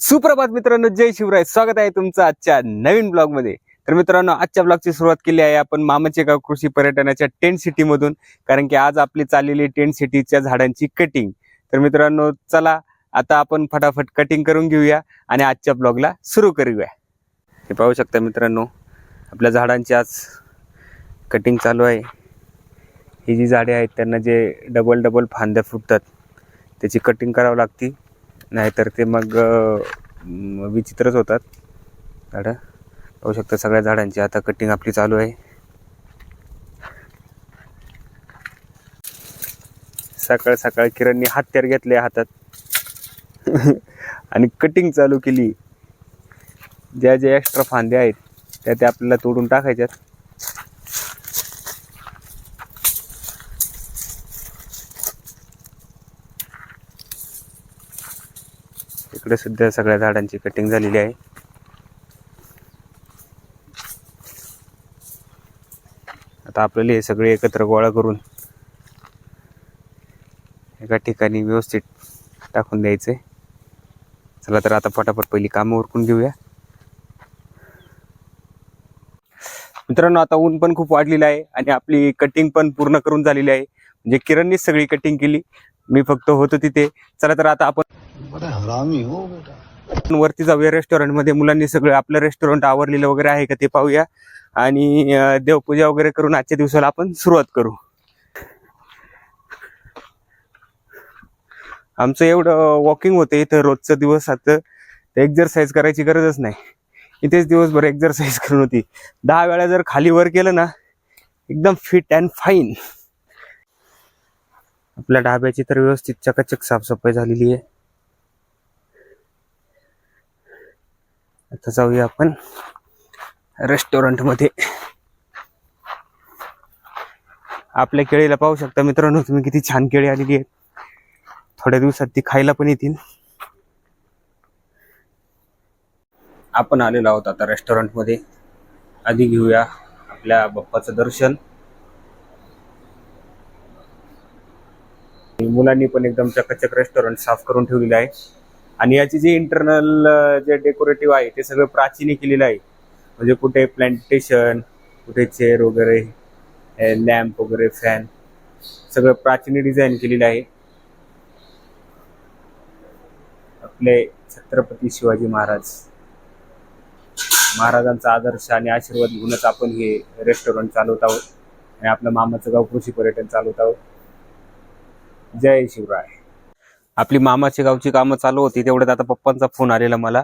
सुप्रभात मित्रांनो जय शिवराय. स्वागत आहे तुमचं आजच्या नवीन ब्लॉगमध्ये तर मित्रांनो आजच्या ब्लॉगची सुरुवात केली आहे आपण मामाचे गाव कृषी पर्यटनाच्या टेंट सिटी मधून कारण की आज आपली चाललेली टेंट सिटीच्या झाडांची कटिंग तर मित्रांनो चला आता आपण फटाफट कटिंग करून घेऊया आणि आजच्या ब्लॉगला सुरू करूया. हे पाहू शकता मित्रांनो आपल्या झाडांची आज कटिंग चालू आहे. ही जी झाडे आहेत त्यांना जे डबल डबल फांद्या फुटतात त्याची कटिंग करावं लागती. नाहीतर ते मग विचित्रच होतात. झाडं. पाहू शकता सगळ्या झाडांची. आता कटिंग आपली चालू आहे. सकाळ सकाळ किरणनी हत्यार घेतले हातात. आणि कटिंग चालू केली. ज्या ज्या एक्स्ट्रा फांद्या आहेत त्या त्या आपल्याला तोडून टाकायच्यात. इकडे सुद्धा सगळ्या झाडांची कटिंग झालेली आहे. आता आपल्याला हे सगळे एकत्र गोळा करून एका ठिकाणी व्यवस्थित टाकून द्यायचे. चला तर आता फटाफट पहिली कामं उरकून घेऊया. मित्रांनो आता ऊन पण खूप वाढलेलं आहे आणि आपली कटिंग पण पूर्ण करून झालेली आहे. म्हणजे किरणनीच सगळी कटिंग केली. मी फक्त होतो तिथे. चला तर आता आपण हरामी हो बेटा. वरती जाऊया रेस्टॉरंटमध्ये मुलांनी सगळं आपलं रेस्टॉरंट आवरलेलं वगैरे आहे का ते पाहूया. आणि देवपूजा वगैरे करून आजच्या दिवसाला आपण सुरुवात करू. आमचं एवढं वॉकिंग होतं इथं रोजचं दिवस. आता एक्झरसाईज करायची गरजच नाही. इथेच दिवसभर एक्झरसाईज करून होती. दहा वेळा जर खाली वर केलं ना एकदम फिट अँड फाईन आपल्या ढाब्याची तर व्यवस्थित चकाचक साफसफाई झालेली आहे. आता जाऊया आपण रेस्टॉरंटमध्ये. आपल्या केळीला पाहू शकता मित्रांनो तुम्ही किती छान केळी आलेली आहेत. थोड्या दिवसात ती खायला पण येतील. आपण आलेलो आहोत आता रेस्टॉरंटमध्ये. आधी घेऊया आपल्या बाप्पाचं दर्शन. मुलांनी पण एकदम चकाचक रेस्टॉरंट साफ करून ठेवलेलं आहे. आणि याची जी इंटरनल जे डेकोरेटिव्ह आहे ते सगळं प्राचीनी केलेलं आहे. म्हणजे कुठे प्लांटेशन कुठे चेअर वगैरे लॅम्प वगैरे फॅन सगळं प्राचीनी डिझाईन केलेलं आहे. आपले छत्रपती शिवाजी महाराज. महाराजांचा आदर्श आणि आशीर्वाद घेऊनच आपण हे रेस्टॉरंट चालवत आहोत. आणि आपलं मामाचं गाव कृषी पर्यटन चालवत आहोत. जय शिवराय. आपली मामाची गावची कामं चालू होती तेवढ्यात आता पप्पांचा फोन आलेला मला.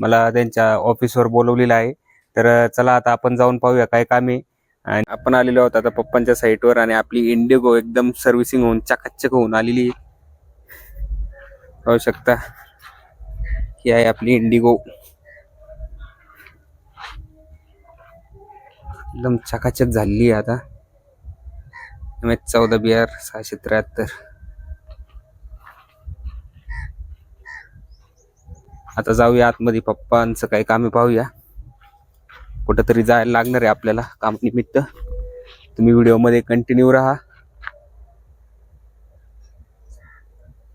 मला त्यांच्या ऑफिसवर बोलवलेला आहे. तर चला आता आपण जाऊन पाहूया काय काम आहे. आणि आपण आलेलो आहोत आता पप्पांच्या साईटवर आणि आपली इंडिगो एकदम सर्व्हिसिंग होऊन चकाचक होऊन आलेली आहे. पाहू शकता. ही आहे आपली इंडिगो एकदम चकाचक झालेली आहे आता. एम एच चौदा बी आर सहाशे त्र्याहत्तर. आता जाऊया आतमध्ये पप्पांचं काही कामे पाहूया. कुठंतरी जायला लागणार आहे आपल्याला कामानिमित्त तुम्ही व्हिडिओमध्ये कंटिन्यू राहा.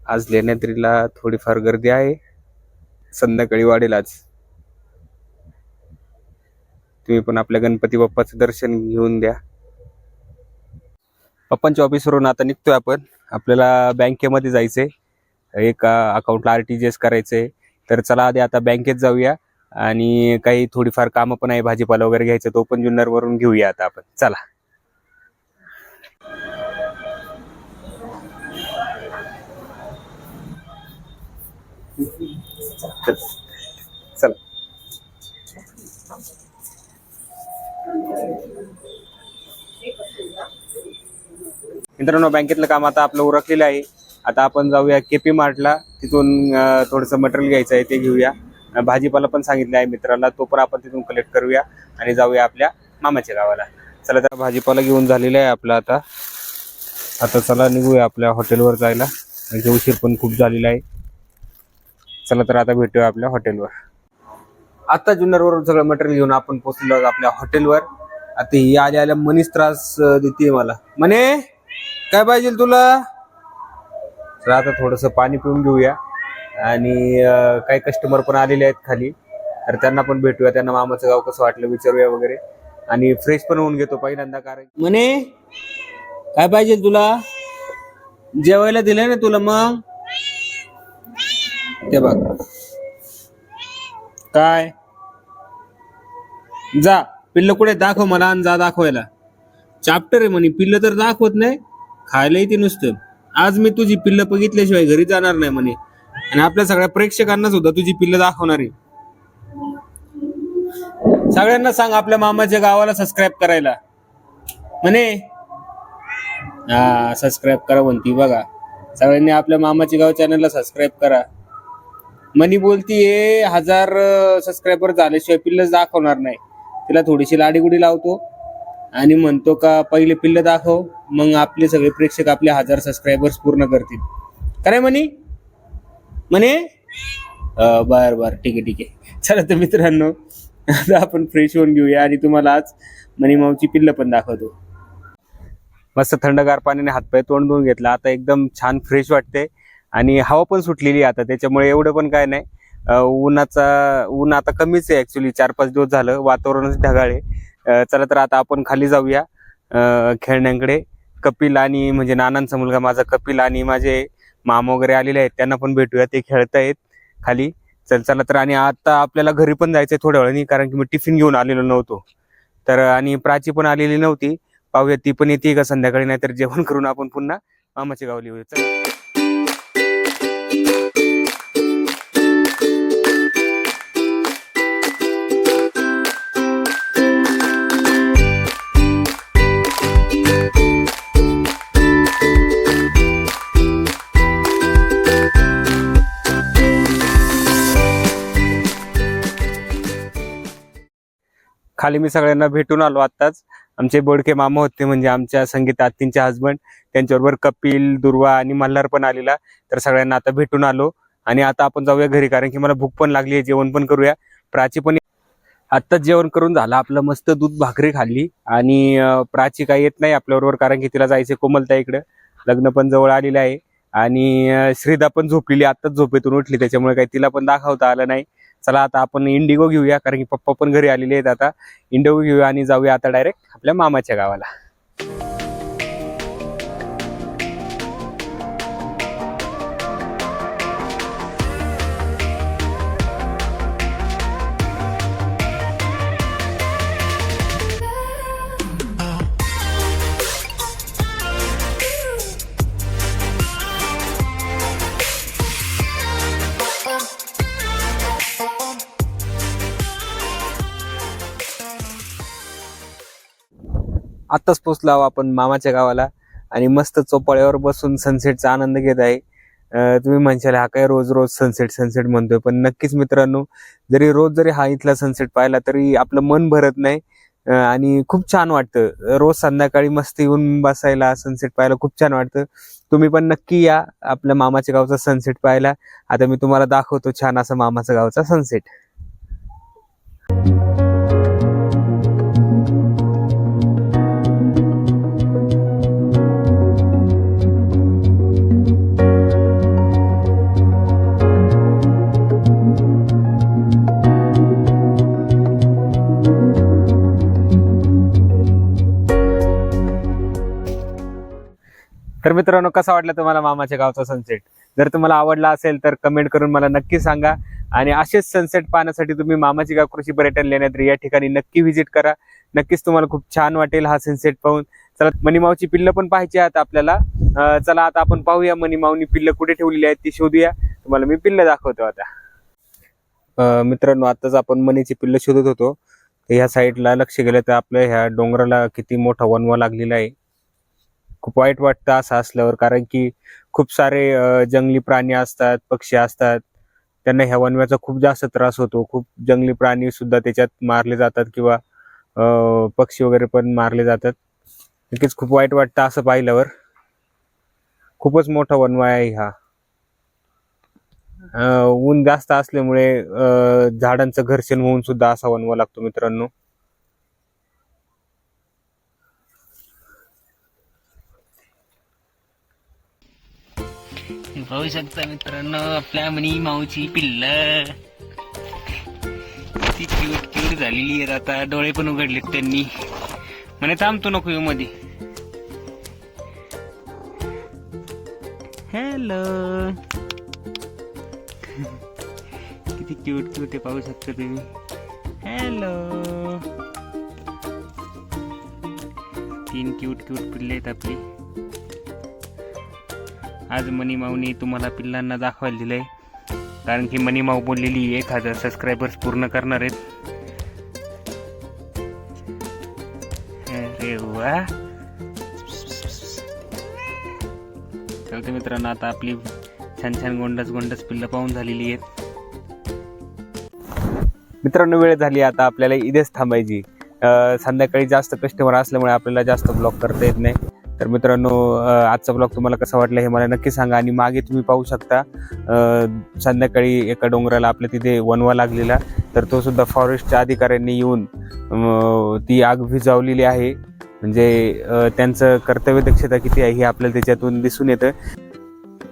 आज लेण्याद्रीला थोडीफार गर्दी आहे. संध्याकाळी वाढेल आज. तुम्ही पण आपल्या गणपती बाप्पाचं दर्शन घेऊन द्या. पप्पांच्या ऑफिसवरून आता निघतोय आपण. आपल्याला बँकेमध्ये जायचंय. एक अकाउंटला आर टी जी एस करायचंय. तर चला आधी आता बँकेत जाऊया आणि काही थोडीफार कामं पण आहे भाजीपाला वगैरे घ्यायचं तो पण जुन्नर वरून घेऊया आता आपण. चला. चला. मित्रांनो बँकेतलं काम आता आपलं उरकलेलं आहे. आता आपण जाऊया केपी मार्टला तिथून अं, थोडंसं मटेरियल घ्यायचं आहे ते घेऊया. भाजीपाला पण सांगितलं आहे मित्राला तो पण आपण तिथून कलेक्ट करूया आणि जाऊया आपल्या मामाच्या गावाला. चला तर भाजीपाला घेऊन झालेला आहे आपला आता. आता चला निघूया आपल्या हॉटेलवर जायला. म्हणजे उशीर पण खूप झालेला आहे. चला तर आता भेटूया आपल्या हॉटेलवर आता जुन्नरवरून सगळं मटेरियल घेऊन आपण पोहोचलो आपल्या हॉटेलवर आता ही आल्या आल्या मनीस त्रास देते मला. म्हणे काय पाहिजे तुला? तर आता थोडस पाणी पिऊन घेऊया. आणि काही कस्टमर पण आलेले आहेत खाली. तर त्यांना पण भेटूया. त्यांना मामाचं गाव कसं वाटलं विचारूया वगैरे. आणि फ्रेश पण होऊन घेतो पहिल्यांदा कारण म्हणे काय पाहिजे तुला? जेवायला दिलंय ना तुला मग? ते बघ. काय? जा पिल्ल कुठे दाखव मला आणि जा दाखवायला. चाप्टर आहे म्हणे. पिल्ल तर दाखवत नाही. खायलाही ते नुसतं. आज मी तुझी पिल्ल बघितल्याशिवाय घरी जाणार नाही म्हणे. आणि आपल्या सगळ्या प्रेक्षकांना सुद्धा तुझी पिल्ल दाखवणार आहे. सगळ्यांना सांग आपल्या मामाच्या गावाला सबस्क्राईब करायला. म्हणे. हा सबस्क्राईब करा म्हणती बघा. सगळ्यांनी आपल्या मामाचे गाव चॅनलला सबस्क्राईब करा. मनी बोलतीये हजार सबस्क्रायबर झाल्याशिवाय पिल्लच दाखवणार नाही. तिला थोडीशी लाडीगुडी लावतो. आणि म्हणतो का पहिले पिल्ल दाखव मग आपले सगळे प्रेक्षक आपले हजार सबस्क्रायबर्स पूर्ण करतील. काय म्हणे म्हणे बर बर ठीक आहे ठीक. आहे चला तर मित्रांनो आता आपण फ्रेश होऊन घेऊया आणि तुम्हाला आज मनी माऊची पिल्ल पण दाखवतो. मस्त थंडगार पाण्याने हातपाय तोंड धुवून घेतला. आता एकदम छान फ्रेश वाटते आणि हवा पण सुटलेली आहे आता त्याच्यामुळे एवढं पण काय नाही. उन्हाचा ऊन आता कमीच आहे ऍक्च्युली चार पाच दिवस झालं वातावरणच ढगाळ आहे. चला तर आता आपण खाली जाऊया. खेळण्याकडे खेळण्यांकडे. कपिल आणि म्हणजे नानांचा मुलगा माझा कपिल आणि माझे मामा वगैरे आलेले आहेत. त्यांना पण भेटूया. ते खेळतायत खाली. चल चला तर आणि आता आपल्याला घरी पण जायचंय थोड्या वेळाने कारण की मी टिफिन घेऊन आलेलो नव्हतो. तर आणि प्राची पण आलेली नव्हती. पाहूया ती पण येते का संध्याकाळी? नाहीतर जेवण करून आपण पुन्हा मामाच्या गावली येऊया. खाली मी सगळ्यांना भेटून आलो आत्ताच. आमचे बोडके मामा होते म्हणजे आमच्या संगीत आत्तींचे हजबंड त्यांच्याबरोबर कपिल दुर्वा आणि मल्हार पण आलेला. तर सगळ्यांना आता भेटून आलो. आणि आता आपण जाऊया घरी कारण की मला भूक पण लागली आहे जेवण पण करूया. प्राची पण आत्ताच जेवण करून झालं आपलं मस्त दूध भाकरी खाल्ली. आणि प्राची काही येत नाही आपल्याबरोबर कारण की तिला जायचे कोमलता इकडं. लग्न पण जवळ आलेलं आहे. आणि श्रीदा पण झोपलेली आत्ताच झोपेतून उठली त्याच्यामुळे काही तिला पण दाखवता आलं नाही. चला आता आपण इंडिगो घेऊया कारण की पप्पा पण घरी आलेले आहेत आता. इंडिगो घेऊया आणि जाऊया आता डायरेक्ट आपल्या मामाच्या गावाला. आत्ताच पोचलो आहो आपण मामाच्या गावाला आणि मस्त चोपाळ्यावर बसून सनसेटचा आनंद घेत आहे. तुम्ही म्हणशाल हा काय रोज रोज सनसेट सनसेट म्हणतोय. पण नक्कीच मित्रांनो जरी रोज जरी हा इथला सनसेट पाहिला तरी आपलं मन भरत नाही. आणि खूप छान वाटतं. रोज संध्याकाळी मस्त येऊन बसायला सनसेट पाहायला खूप छान वाटतं. तुम्ही पण नक्की या. आपल्या मामाच्या गावचा सनसेट पाहायला. आता मी तुम्हाला दाखवतो छान असा मामाच्या गावचा सनसेट मित्रांनो कसा वाटला तुम्हाला मामाच्या गावचा सनसेट जर तुम्हाला आवडला असेल तर कमेंट करून मला नक्की सांगा. आणि असेच सनसेट पाहण्यासाठी तुम्ही मामाची गाव कृषी पर्यटन लेण्याद्री या ठिकाणी नक्की व्हिजिट करा. नक्कीच तुम्हाला खूप छान वाटेल हा सनसेट पाहून. चला मणिमावची पिल्ल पण पाहायची आहेत आपल्याला. चला आता आपण पाहूया मणिमावनी पिल्ल कुठे ठेवलेली आहेत ती शोधूया. तुम्हाला मी पिल्ल दाखवतो आता. मित्रांनो आताच आपण मणीची पिल्ल शोधत होतो. ह्या साईडला लक्ष गेलं तर आपल्या ह्या डोंगराला किती मोठा वनवा लागलेला आहे. खूप वाईट वाटतं असं असल्यावर. कारण की खूप सारे जंगली प्राणी असतात पक्षी असतात. त्यांना ह्या वनव्याचा खूप जास्त त्रास होतो. खूप जंगली प्राणी सुद्धा त्याच्यात मारले जातात किंवा पक्षी वगैरे पण मारले जातात. नक्कीच खूप वाईट वाटतं असं पाहिल्यावर. खूपच मोठा वनवा आहे हा. ऊन जास्त असल्यामुळे झाडांचं घर्षण होऊन सुद्धा असा वनवा लागतो मित्रांनो. पाहू शकता मित्रांनो आपल्या मनी माऊची पिल्ल. किती क्यूट क्यूट झालेली आहेत आता. डोळे पण उघडलेत त्यांनी. म्हणे थांबतो नको येऊ मध्ये हॅलो किती क्यूट क्यूट आहे पाहू शकता तुम्ही. हॅलो तीन क्यूट क्यूट पिल्ले आहेत आपली. आज मनी माऊनी तुम्हाला पिल्लांना दाखवायला दिलंय. कारण की मनी माऊ बोललेली एक हजार सबस्क्रायबर्स पूर्ण करणार आहेत. अरे वा. चालते मित्रांनो आता आपली छान छान गोंडस गोंडस पिल्लं पाहून झालेली आहेत. मित्रांनो वेळ झाली आता आपल्याला इथेच थांबायची. संध्याकाळी जास्त कस्टमर असल्यामुळे आपल्याला जास्त ब्लॉक करता येत नाही. तर मित्रांनो आजचा ब्लॉग तुम्हाला कसा वाटला हे मला नक्की सांगा आणि मागे तुम्ही पाहू शकता संध्याकाळी एका डोंगराला आपल्या तिथे वनवा लागलेला तर तो सुद्धा फॉरेस्टच्या अधिकाऱ्यांनी येऊन ती आग भिजावलेली आहे. म्हणजे त्यांचं कर्तव्य दक्षता किती आहे हे आपल्याला त्याच्यातून दिसून येतं.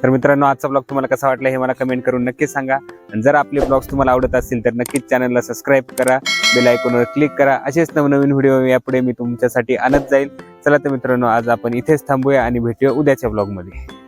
तर मित्रांनो आजचा ब्लॉग तुम्हाला कसा वाटला हे मला कमेंट करून नक्कीच सांगा. आणि जर आपले ब्लॉग्स तुम्हाला आवडत असतील तर नक्कीच चॅनलला सबस्क्राईब करा बेल आयकॉनवर क्लिक करा. असेच नवनवीन व्हिडिओ यापुढे मी तुमच्यासाठी आणत जाईल. चला तर मित्रांनो आज आपण इथेच थांबूया आणि भेटूया उद्याच्या ब्लॉगमध्ये